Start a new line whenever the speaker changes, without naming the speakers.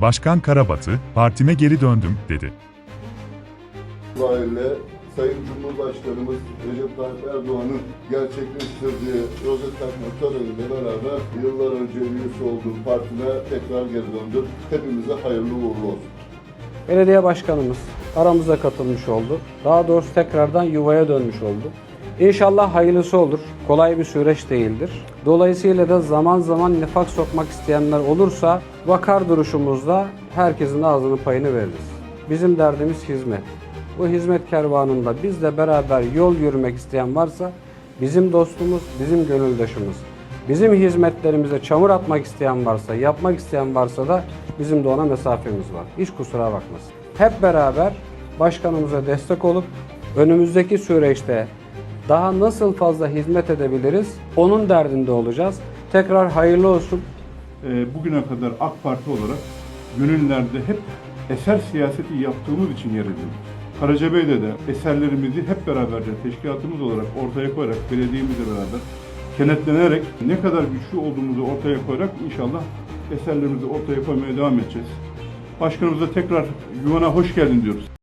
Başkan Karabatı, partime geri döndüm, dedi.
itibariyle Sayın Cumhurbaşkanımız Recep Tayyip Erdoğan'ın gerçekleştirdiği rozet takma töreniyle beraber yıllar önce üyesi olduğum partime tekrar geri döndüm. Hepimize hayırlı uğurlu olsun.
Belediye başkanımız aramıza katılmış oldu. Daha doğrusu tekrardan yuvaya dönmüş oldu. İnşallah hayırlısı olur. Kolay bir süreç değildir. Dolayısıyla da zaman zaman nifak sokmak isteyenler olursa vakar duruşumuzda herkesin ağzının payını veririz. Bizim derdimiz hizmet. Bu hizmet kervanında bizle beraber yol yürümek isteyen varsa bizim dostumuz, bizim gönüldaşımız. Bizim hizmetlerimize çamur atmak isteyen varsa, yapmak isteyen varsa da bizim de ona mesafemiz var. Hiç kusura bakmasın. Hep beraber başkanımıza destek olup önümüzdeki süreçte daha nasıl fazla hizmet edebiliriz onun derdinde olacağız. Tekrar hayırlı olsun.
e, bugüne kadar AK Parti olarak gönüllerde hep eser siyaseti yaptığımız için yer ediyoruz. Karacabey'de de eserlerimizi hep beraberce teşkilatımız olarak ortaya koyarak, belediyemizle beraber kenetlenerek ne kadar güçlü olduğumuzu ortaya koyarak inşallah eserlerimizi ortaya koymaya devam edeceğiz. Başkanımıza tekrar yuvana hoş geldin diyoruz.